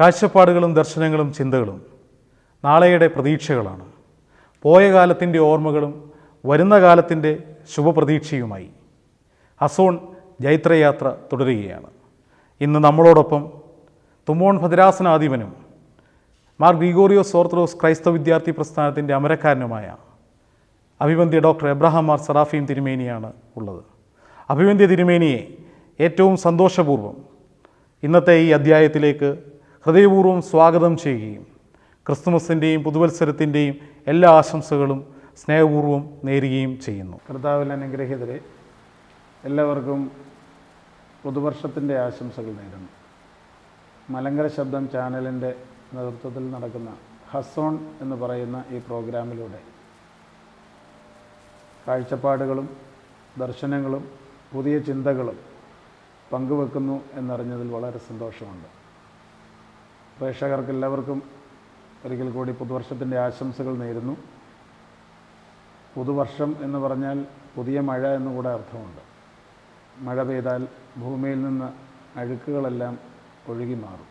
കാഴ്ചപ്പാടുകളും ദർശനങ്ങളും ചിന്തകളും നാളെയുടെ പ്രതീക്ഷകളാണ്. പോയ കാലത്തിന്റെ ഓർമ്മകളും വരുന്ന കാലത്തിന്റെ ശുഭപ്രതീക്ഷയുമായി അസോൺ ജൈത്രയാത്ര തുടരുകയാണ്. ഇന്ന് നമ്മളോടൊപ്പം തുമ്മോൺ ഭദ്രാസനാധിപനും മാർ ഗ്രിഗോറിയോസ് ഓർത്തഡോക്സ് ക്രൈസ്തവ വിദ്യാർത്ഥി പ്രസ്ഥാനത്തിന്റെ അമരക്കാരനുമായ അഭിവന്ധ്യ ഡോക്ടർ എബ്രഹാം മാർ സറാഫീം തിരുമേനിയാണ് ഉള്ളത്. അഭിവന്ധ്യ തിരുമേനിയെ ഏറ്റവും സന്തോഷപൂർവം ഇന്നത്തെ ഈ അധ്യായത്തിലേക്ക് ഹൃദയപൂർവം സ്വാഗതം ചെയ്യുകയും ക്രിസ്തുമസിന്റെയും പുതുവത്സരത്തിന്റെയും എല്ലാ ആശംസകളും സ്നേഹപൂർവം നേരുകയും ചെയ്യുന്നു. കർത്താവിൽ അനുഗ്രഹീതരെ എല്ലാവർക്കും പുതുവർഷത്തിന്റെ ആശംസകൾ നേരുന്നു. മലങ്കര ശബ്ദം ചാനലിന്റെ നേതൃത്വത്തിൽ നടക്കുന്ന ഹസോൺ എന്ന് പറയുന്ന ഈ പ്രോഗ്രാമിലൂടെ കാഴ്ചപ്പാടുകളും ദർശനങ്ങളും പുതിയ ചിന്തകളും പങ്കുവെക്കുന്നു എന്നറിഞ്ഞതിൽ വളരെ സന്തോഷമുണ്ട്. പ്രേക്ഷകർക്ക് എല്ലാവർക്കും ഒരിക്കൽ കൂടി പുതുവർഷത്തിന്റെ ആശംസകൾ നേരുന്നു. പുതുവർഷം എന്ന് പറഞ്ഞാൽ പുതിയ മഴ എന്ന് കൂടെ അർത്ഥമുണ്ട്. മഴ പെയ്താൽ ഭൂമിയിൽ നിന്ന് അഴുക്കുകളെല്ലാം ഒഴുകി മാറും.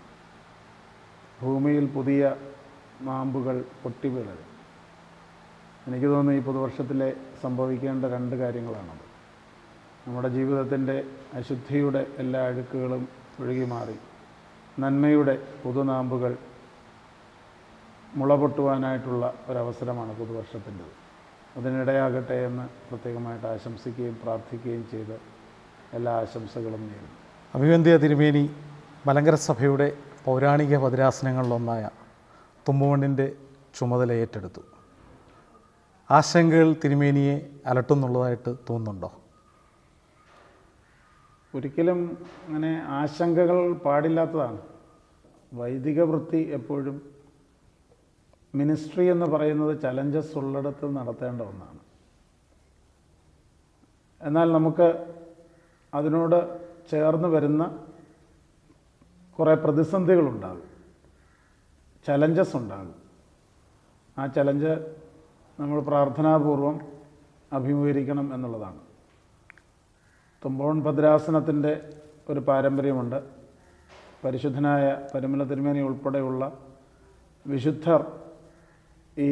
ഭൂമിയിൽ പുതിയ മാമ്പുകൾ പൊട്ടിവീഴൽ എനിക്ക് തോന്നുന്നു ഈ പുതുവർഷത്തിലെ സംഭവിക്കേണ്ട രണ്ട് കാര്യങ്ങളാണത്. നമ്മുടെ ജീവിതത്തിന്റെ അശുദ്ധിയുടെ എല്ലാ അഴുക്കുകളും ഒഴുകി മാറി. നന്മയുടെ പുതുനാമ്പുകൾ മുളപൊട്ടുവാനായിട്ടുള്ള ഒരവസരമാണ് പുതുവർഷത്തിന്റെത് അതിനിടയാകട്ടെ എന്ന് പ്രത്യേകമായിട്ട് ആശംസിക്കുകയും പ്രാർത്ഥിക്കുകയും ചെയ്ത് എല്ലാ ആശംസകളും നേരുന്നു. അഭിവന്ധ്യ തിരുമേനി മലങ്കര സഭയുടെ പൗരാണിക പതിരാസനങ്ങളിലൊന്നായ തുമ്പുമണ്ണിന്റെ ചുമതല ഏറ്റെടുത്തു. ആശങ്കകൾ തിരുമേനിയെ അലട്ടുന്നുള്ളതായിട്ട് തോന്നുന്നുണ്ടോ? ഒരിക്കലും അങ്ങനെ ആശങ്കകൾ പാടില്ലാത്തതാണ്. വൈദിക വൃത്തി എപ്പോഴും മിനിസ്ട്രി എന്ന് പറയുന്നത് ചലഞ്ചസ് ഉള്ളിടത്ത് നടത്തേണ്ട ഒന്നാണ്. എന്നാൽ നമുക്ക് അതിനോട് ചേർന്ന് വരുന്ന കുറേ പ്രതിസന്ധികളുണ്ടാകും. ചലഞ്ചസ് ഉണ്ടാകും. ആ ചലഞ്ച് നമ്മൾ പ്രാർത്ഥനാപൂർവം അഭിമുഖീകരിക്കണം എന്നുള്ളതാണ്. തുമ്പോൺ ഭദ്രാസനത്തിന്റെ ഒരു പാരമ്പര്യമുണ്ട്. പരിശുദ്ധനായ പരിമല തിരുമേനി ഉൾപ്പെടെയുള്ള വിശുദ്ധർ ഈ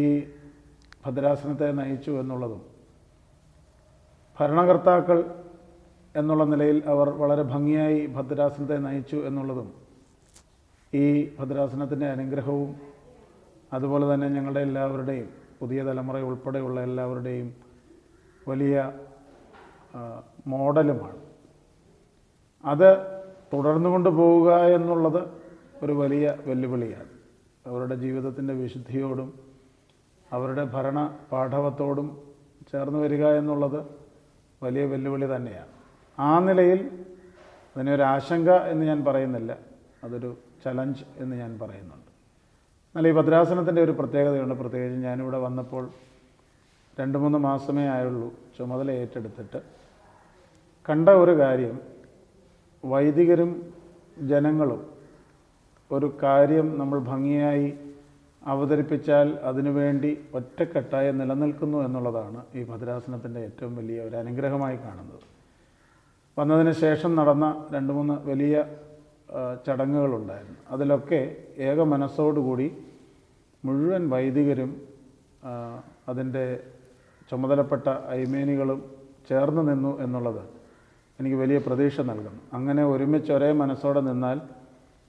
ഭദ്രാസനത്തെ നയിച്ചു എന്നുള്ളതും ഭരണകർത്താക്കൾ എന്നുള്ള നിലയിൽ അവർ വളരെ ഭംഗിയായി ഭദ്രാസനത്തെ നയിച്ചു എന്നുള്ളതും ഈ ഭദ്രാസനത്തിന്റെ അനുഗ്രഹവും അതുപോലെ തന്നെ ഞങ്ങളുടെ എല്ലാവരുടെയും പുതിയ തലമുറ ഉൾപ്പെടെയുള്ള എല്ലാവരുടെയും വലിയ മോഡലുമാണ്. അത് തുടർന്നു കൊണ്ടുപോവുക എന്നുള്ളത് ഒരു വലിയ വെല്ലുവിളിയാണ്. അവരുടെ ജീവിതത്തിന്റെ വിശുദ്ധിയോടും അവരുടെ ഭരണ പാഠവത്തോടും ചേർന്ന് വരിക എന്നുള്ളത് വലിയ വെല്ലുവിളി തന്നെയാണ്. ആ നിലയിൽ അതിനെ ഒരു ആശങ്ക എന്ന് ഞാൻ പറയുന്നില്ല. അതൊരു ചലഞ്ച് എന്ന് ഞാൻ പറയുന്നുണ്ട്. എന്നാൽ ഈ ഭദ്രാസനത്തിന്റെ ഒരു പ്രത്യേകതയുണ്ട്. പ്രത്യേകിച്ച് ഞാനിവിടെ വന്നപ്പോൾ രണ്ട് മൂന്ന് മാസമേ ആയുള്ളൂ. ചുമതല ഏറ്റെടുത്തിട്ട് കണ്ട ഒരു കാര്യം വൈദികരും ജനങ്ങളും ഒരു കാര്യം നമ്മൾ ഭംഗിയായി അവതരിപ്പിച്ചാൽ അതിനുവേണ്ടി ഒറ്റക്കെട്ടായി നിലനിൽക്കുന്നു എന്നുള്ളതാണ് ഈ ഭദ്രാസനത്തിന്റെ ഏറ്റവും വലിയ ഒരു അനുഗ്രഹമായി കാണുന്നത്. വന്നതിന് ശേഷം നടന്ന രണ്ട് മൂന്ന് വലിയ ചടങ്ങുകളുണ്ടായിരുന്നു. അതിലൊക്കെ ഏക മനസ്സോടുകൂടി മുഴുവൻ വൈദികരും അതിന്റെ ചുമതലപ്പെട്ട ഐമേനികളും ചേർന്ന് നിന്നു എന്നുള്ളത് എനിക്ക് വലിയ പ്രതീക്ഷ നൽകുന്നു. അങ്ങനെ ഒരുമിച്ച് ഒരേ മനസ്സോടെ നിന്നാൽ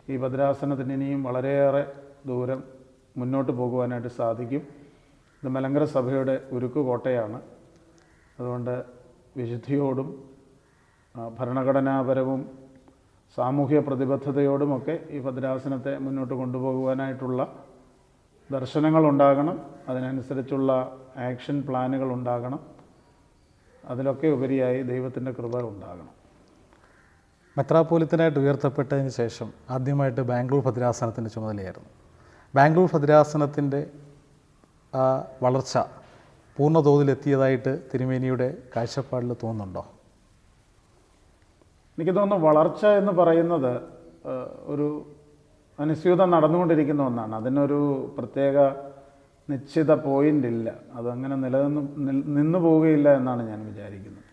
ഈ ഭദ്രാസനത്തിന് ഇനിയും വളരെയേറെ ദൂരം മുന്നോട്ട് പോകുവാനായിട്ട് സാധിക്കും. ഇത് മലങ്കര സഭയുടെ ഉരുക്കു കോട്ടയാണ്. അതുകൊണ്ട് വിശുദ്ധിയോടും ഭരണഘടനാപരവും സാമൂഹ്യ പ്രതിബദ്ധതയോടുമൊക്കെ ഈ ഭദ്രാസനത്തെ മുന്നോട്ട് കൊണ്ടുപോകുവാനായിട്ടുള്ള ദർശനങ്ങൾ ഉണ്ടാകണം അതിനനുസരിച്ചുള്ള ആക്ഷൻ പ്ലാനുകൾ ഉണ്ടാകണം. അതിലൊക്കെ ഉപരിയായി ദൈവത്തിന്റെ കൃപ ഉണ്ടാകണം. മെത്രാപോലിത്തനായിട്ട് ഉയർത്തപ്പെട്ടതിന് ശേഷം ആദ്യമായിട്ട് ബാംഗ്ലൂർ ഭദ്രാസനത്തിന്റെ ചുമതലയായിരുന്നു. ബാംഗ്ലൂർ ഭദ്രാസനത്തിന്റെ വളർച്ച പൂർണതോതിലെത്തിയതായിട്ട് തിരുമേനിയുടെ കാഴ്ചപ്പാടിൽ തോന്നുന്നുണ്ടോ? എനിക്ക് തോന്നുന്നു വളർച്ച എന്ന് പറയുന്നത് ഒരു അനുസ്യൂതം നടന്നുകൊണ്ടിരിക്കുന്ന ഒന്നാണ്. അതിനൊരു പ്രത്യേക നിശ്ചിത പോയിന്റ് ഇല്ല. അതങ്ങനെ നിലനിന്ന് നിന്നു പോവുകയില്ല എന്നാണ് ഞാൻ വിചാരിക്കുന്നത്.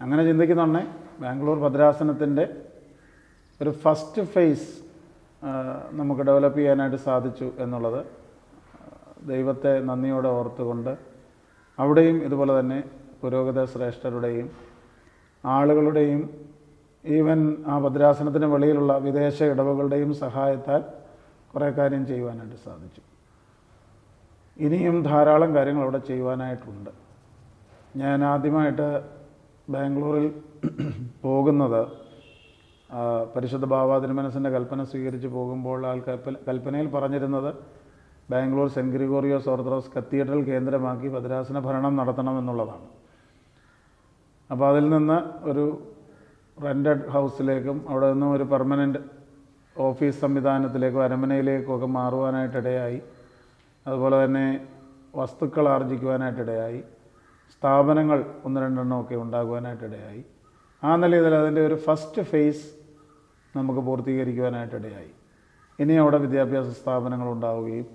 അങ്ങനെ ചിന്തിക്കുന്നുണ്ടെ ബാംഗ്ലൂർ ഭദ്രാസനത്തിന്റെ ഒരു ഫസ്റ്റ് ഫേസ് നമുക്ക് ഡെവലപ്പ് ചെയ്യാനായിട്ട് സാധിച്ചു എന്നുള്ളത് ദൈവത്തെ നന്ദിയോടെ ഓർത്തുകൊണ്ട് അവിടെയും ഇതുപോലെ തന്നെ പുരോഗത ശ്രേഷ്ഠരുടെയും ആളുകളുടെയും ഈവൻ ആ ഭദ്രാസനത്തിന് വെളിയിലുള്ള വിദേശ ഇടവുകളുടെയും സഹായത്താൽ കുറേ കാര്യം ചെയ്യുവാനായിട്ട് സാധിച്ചു. ഇനിയും ധാരാളം കാര്യങ്ങൾ അവിടെ ചെയ്യുവാനായിട്ടുണ്ട്. ഞാൻ ആദ്യമായിട്ട് ബാംഗ്ലൂരിൽ പോകുന്നത് പരിശുദ്ധ ബാബ കൽപ്പന സ്വീകരിച്ച് പോകുമ്പോൾ ആൾ കൽപ്പന കൽപ്പനയിൽ പറഞ്ഞിരുന്നത് Bangalore saint Gregorios orthodox cathedral കേന്ദ്രമാക്കി ഭദ്രാസന ഭരണം നടത്തണമെന്നുള്ളതാണ് അപ്പോൾ അതിൽ നിന്ന് ഒരു റെന്റഡ് ഹൗസിലേക്കും അവിടെ നിന്നും ഒരു പെർമനന്റ് ഓഫീസ് സംവിധാനത്തിലേക്കും അരമനയിലേക്കും ഒക്കെ മാറുവാനായിട്ടിടയായി. അതുപോലെ തന്നെ വസ്തുക്കൾ ആർജിക്കുവാനായിട്ടിടയായി സ്ഥാപനങ്ങൾ ഒന്ന് രണ്ടെണ്ണമൊക്കെ ഉണ്ടാകുവാനായിട്ടിടയായി. ആ നിലയിൽ അതിന്റെ ഒരു ഫസ്റ്റ് ഫേസ് നമുക്ക് പൂർത്തീകരിക്കുവാനായിട്ടിടയായി. ഇനി അവിടെ വിദ്യാഭ്യാസ സ്ഥാപനങ്ങൾ ഉണ്ടാവുകയും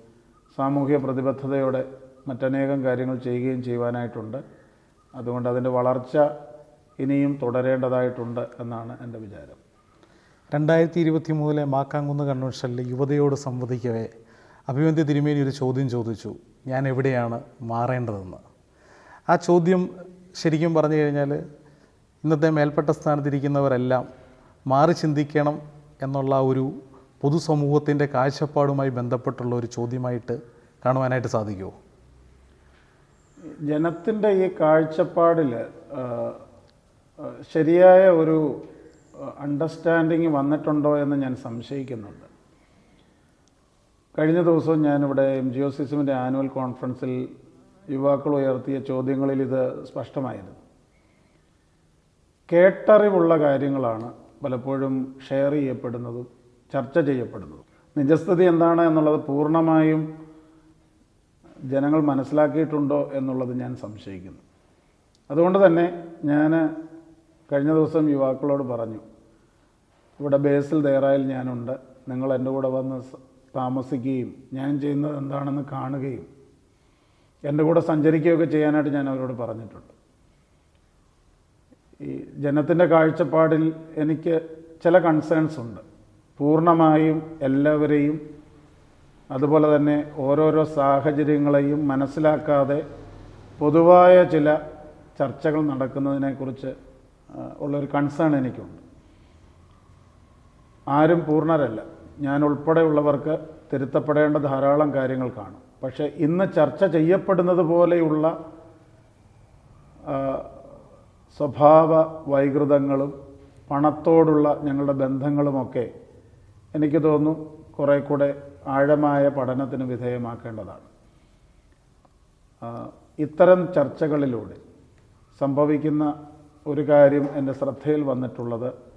സാമൂഹ്യ പ്രതിബദ്ധതയോടെ മറ്റനേകം കാര്യങ്ങൾ ചെയ്യുകയും ചെയ്യുവാനായിട്ടുണ്ട്. അതുകൊണ്ട് അതിന്റെ വളർച്ച ഇനിയും തുടരേണ്ടതായിട്ടുണ്ട് എന്നാണ് എന്റെ വിചാരം. രണ്ടായിരത്തി ഇരുപത്തി മൂന്നിലെ മാക്കാങ്കുന്ന് കൺവെൻഷനിൽ യുവതയോട് സംവദിക്കവേ അഭിമന്യ തിരുമേനി ഒരു ചോദ്യം ചോദിച്ചു ഞാൻ എവിടെയാണ് മാറേണ്ടതെന്ന്? ആ ചോദ്യം ശരിക്കും പറഞ്ഞു കഴിഞ്ഞാൽ ഇന്നത്തെ മേൽപ്പെട്ട സ്ഥാനത്തിരിക്കുന്നവരെല്ലാം മാറി ചിന്തിക്കണം എന്നുള്ള ഒരു പൊതുസമൂഹത്തിന്റെ കാഴ്ചപ്പാടുമായി ബന്ധപ്പെട്ടുള്ള ഒരു ചോദ്യമായിട്ട് കാണുവാനായിട്ട് സാധിക്കുമോ ജനത്തിന്റെ ഈ കാഴ്ചപ്പാടിൽ ശരിയായ ഒരു അണ്ടർസ്റ്റാൻഡിങ് വന്നിട്ടുണ്ടോ എന്ന് ഞാൻ സംശയിക്കുന്നുണ്ട്. കഴിഞ്ഞ ദിവസം ഞാനിവിടെ എം ജി ഒ സിസിമിന്റെ ആനുവൽ കോൺഫറൻസിൽ യുവാക്കൾ ഉയർത്തിയ ചോദ്യങ്ങളിൽ ഇത് സ്പഷ്ടമായിരുന്നു കേട്ടറിവുള്ള കാര്യങ്ങളാണ് പലപ്പോഴും ഷെയർ ചെയ്യപ്പെടുന്നതും ചർച്ച ചെയ്യപ്പെടുന്നതും. നിജസ്ഥിതി എന്താണ് എന്നുള്ളത് പൂർണമായും ജനങ്ങൾ മനസ്സിലാക്കിയിട്ടുണ്ടോ എന്നുള്ളത് ഞാൻ സംശയിക്കുന്നു. അതുകൊണ്ട് തന്നെ ഞാൻ കഴിഞ്ഞ ദിവസം യുവാക്കളോട് പറഞ്ഞു ഇവിടെ ബേസിൽ തയ്യാറായാൽ ഞാനുണ്ട്. നിങ്ങൾ എന്റെ കൂടെ വന്ന് താമസിക്കുകയും ഞാൻ ചെയ്യുന്നത് എന്താണെന്ന് കാണുകയും എന്റെ കൂടെ സഞ്ചരിക്കുകയൊക്കെ ചെയ്യാനായിട്ട് ഞാൻ അവരോട് പറഞ്ഞിട്ടുണ്ട്. ഈ ജനത്തിന്റെ കാഴ്ചപ്പാടിൽ എനിക്ക് ചില കൺസേൺസ് ഉണ്ട്. പൂർണമായും എല്ലാവരെയും അതുപോലെ തന്നെ ഓരോരോ സാഹചര്യങ്ങളെയും മനസ്സിലാക്കാതെ പൊതുവായ ചില ചർച്ചകൾ നടക്കുന്നതിനെക്കുറിച്ച് ഉള്ളൊരു കൺസേൺ എനിക്കുണ്ട്. ആരും പൂർണരല്ല. ഞാൻ ഉൾപ്പെടെയുള്ളവർക്ക് തിരുത്തപ്പെടേണ്ട ധാരാളം കാര്യങ്ങൾ കാണും. പക്ഷെ ഇന്ന് ചർച്ച ചെയ്യപ്പെടുന്നത് പോലെയുള്ള സ്വഭാവ വൈകൃതങ്ങളും പണത്തോടുള്ള ഞങ്ങളുടെ ബന്ധങ്ങളുമൊക്കെ എനിക്ക് തോന്നുന്നു കുറേ കൂടെ ആഴമായ പഠനത്തിന് വിധേയമാക്കേണ്ടതാണ്. ഇത്തരം ചർച്ചകളിലൂടെ സംഭവിക്കുന്ന ഒരു കാര്യം എന്റെ ശ്രദ്ധയിൽ വന്നിട്ടുള്ളത്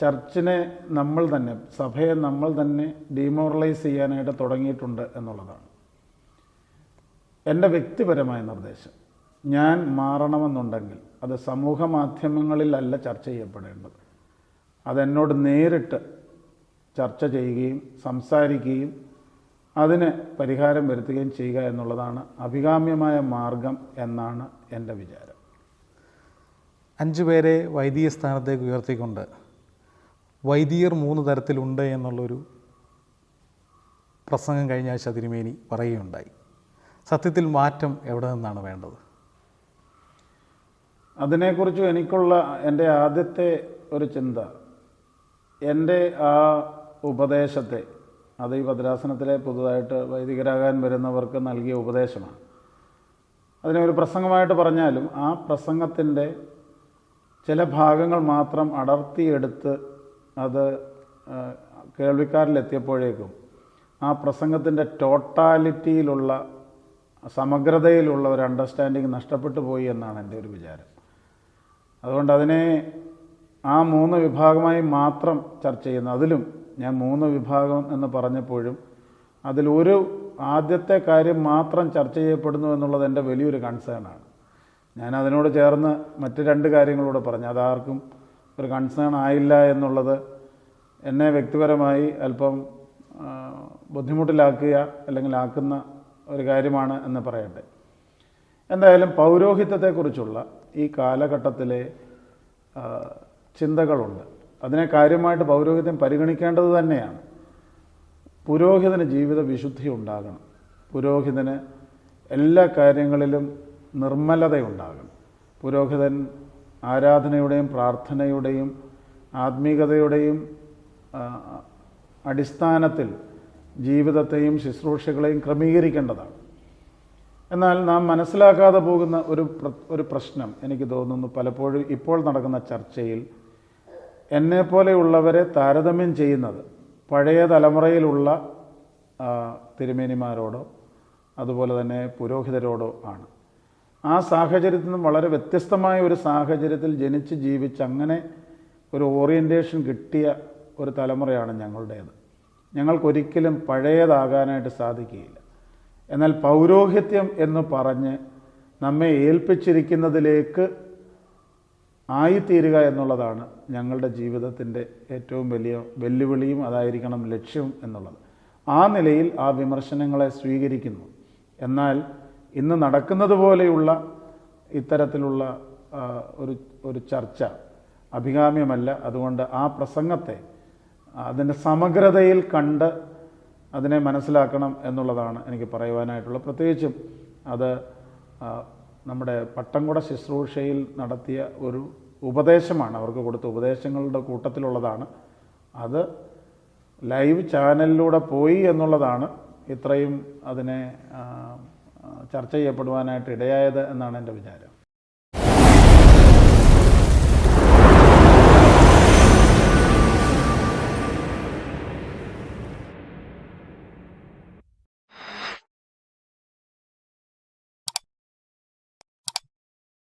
ചർച്ചിനെ നമ്മൾ തന്നെ സഭയെ നമ്മൾ തന്നെ ഡീമോറലൈസ് ചെയ്യാനായിട്ട് തുടങ്ങിയിട്ടുണ്ട് എന്നുള്ളതാണ്. എന്റെ വ്യക്തിപരമായ നിർദ്ദേശം ഞാൻ മാറണമെന്നുണ്ടെങ്കിൽ അത് സമൂഹ മാധ്യമങ്ങളിലല്ല ചർച്ച ചെയ്യപ്പെടേണ്ടത്. അതെന്നോട് നേരിട്ട് ചർച്ച ചെയ്യുകയും സംസാരിക്കുകയും അതിന് പരിഹാരം വരുത്തുകയും ചെയ്യുക എന്നുള്ളതാണ് അഭികാമ്യമായ മാർഗം എന്നാണ് എന്റെ വിചാരം. അഞ്ചു പേരെ വൈദിക സ്ഥാനത്തേക്ക് ഉയർത്തിക്കൊണ്ട് വൈദികർ മൂന്ന് തരത്തിലുണ്ട് എന്നുള്ളൊരു പ്രസംഗം കഴിഞ്ഞ ആഴ്ച തിരുമേനി പറയുകയുണ്ടായി. സത്യത്തിൽ മാറ്റം എവിടെ നിന്നാണ് വേണ്ടത്? അതിനെക്കുറിച്ച് എനിക്കുള്ള എന്റെ ആദ്യത്തെ ഒരു ചിന്ത എന്റെ ആ ഉപദേശത്തെ അത് ഈ ഭദ്രാസനത്തിലെ പുതുതായിട്ട് വൈദികരാകാൻ വരുന്നവർക്ക് നൽകിയ ഉപദേശമാണ്. അതിനെ ഒരു പ്രസംഗമായിട്ട് പറഞ്ഞാലും ആ പ്രസംഗത്തിന്റെ ചില ഭാഗങ്ങൾ മാത്രം അടർത്തിയെടുത്ത് അത് കേൾവിക്കാരിലെത്തിയപ്പോഴേക്കും ആ പ്രസംഗത്തിന്റെ ടോട്ടാലിറ്റിയിലുള്ള സമഗ്രതയിലുള്ള ഒരു അണ്ടർസ്റ്റാൻഡിങ് നഷ്ടപ്പെട്ടു പോയി എന്നാണ് എന്റെ ഒരു വിചാരം. അതുകൊണ്ട് അതിനെ ആ മൂന്ന് വിഭാഗമായി മാത്രം ചർച്ച ചെയ്യുന്നു. അതിലും ഞാൻ മൂന്ന് വിഭാഗം എന്ന് പറഞ്ഞപ്പോഴും അതിൽ ഒരു ആദ്യത്തെ കാര്യം മാത്രം ചർച്ച ചെയ്യപ്പെടുന്നു എന്നുള്ളത് എന്റെ വലിയൊരു കൺസേൺ ആണ്. ഞാൻ അതിനോട് ചേർന്ന് മറ്റ് രണ്ട് കാര്യങ്ങളൂടെ പറഞ്ഞു. അതാർക്കും ഒരു കൺസേൺ ആയില്ല എന്നുള്ളത് എന്നെ വ്യക്തിപരമായി അല്പം ബുദ്ധിമുട്ടിലാക്കുക അല്ലെങ്കിൽ ആക്കുന്ന ഒരു കാര്യമാണ് എന്ന് പറയട്ടെ. എന്തായാലും പൗരോഹിത്യത്തെക്കുറിച്ചുള്ള ഈ കാലഘട്ടത്തിലെ ചിന്തകളുണ്ട്. അതിനെ കാര്യമായിട്ട് പൗരോഹിത്യം പരിഗണിക്കേണ്ടത് തന്നെയാണ്. പുരോഹിതന് ജീവിത വിശുദ്ധി ഉണ്ടാകണം. പുരോഹിതന് എല്ലാ കാര്യങ്ങളിലും നിർമ്മലതയുണ്ടാകണം. പുരോഹിതൻ ആരാധനയുടെയും പ്രാർത്ഥനയുടെയും ആത്മീകതയുടെയും അടിസ്ഥാനത്തിൽ ജീവിതത്തെയും ശുശ്രൂഷകളെയും ക്രമീകരിക്കേണ്ടതാണ്. എന്നാൽ നാം മനസ്സിലാക്കാതെ പോകുന്ന ഒരു ഒരു പ്രശ്നം എനിക്ക് തോന്നുന്നു പലപ്പോഴും ഇപ്പോൾ നടക്കുന്ന ചർച്ചയിൽ എന്നെപ്പോലെയുള്ളവരെ താരതമ്യം ചെയ്യുന്നത് പഴയ തലമുറയിലുള്ള തിരുമേനിമാരോടോ അതുപോലെ തന്നെ പുരോഹിതരോടോ ആണ്. ആ സാഹചര്യത്തിൽ നിന്നും വളരെ വ്യത്യസ്തമായ ഒരു സാഹചര്യത്തിൽ ജനിച്ച് ജീവിച്ച് അങ്ങനെ ഒരു ഓറിയന്റേഷൻ കിട്ടിയ ഒരു തലമുറയാണ് ഞങ്ങളുടേത്. ഞങ്ങൾക്കൊരിക്കലും പഴയതാകാനായിട്ട് സാധിക്കുകയില്ല. എന്നാൽ പൗരോഹിത്യം എന്ന് പറഞ്ഞ് നമ്മെ ഏൽപ്പിച്ചിരിക്കുന്നതിലേക്ക് ആയിത്തീരുക എന്നുള്ളതാണ് ഞങ്ങളുടെ ജീവിതത്തിന്റെ ഏറ്റവും വലിയ വെല്ലുവിളിയും അതായിരിക്കണം ലക്ഷ്യവും എന്നുള്ളത്. ആ നിലയിൽ ആ വിമർശനങ്ങളെ സ്വീകരിക്കുന്നു. എന്നാൽ ഇന്ന് നടക്കുന്നത് പോലെയുള്ള ഇത്തരത്തിലുള്ള ഒരു ഒരു ചർച്ച അഭികാമ്യമല്ല. അതുകൊണ്ട് ആ പ്രസംഗത്തെ അതിന്റെ സമഗ്രതയിൽ കണ്ട് അതിനെ മനസ്സിലാക്കണം എന്നുള്ളതാണ് എനിക്ക് പറയുവാനായിട്ടുള്ളത് പ്രത്യേകിച്ചും അത് നമ്മുടെ പട്ടംകുട ശുശ്രൂഷയിൽ നടത്തിയ ഒരു ഉപദേശമാണ്. അവർക്ക് കൊടുത്ത ഉപദേശങ്ങളുടെ കൂട്ടത്തിലുള്ളതാണ്. അത് ലൈവ് ചാനലിലൂടെ പോയി എന്നുള്ളതാണ് ഇത്രയും അതിനെ ചർച്ച ചെയ്യപ്പെടുവാനായിട്ട് ഇടയായത് എന്നാണ് എന്റെ വിചാരം.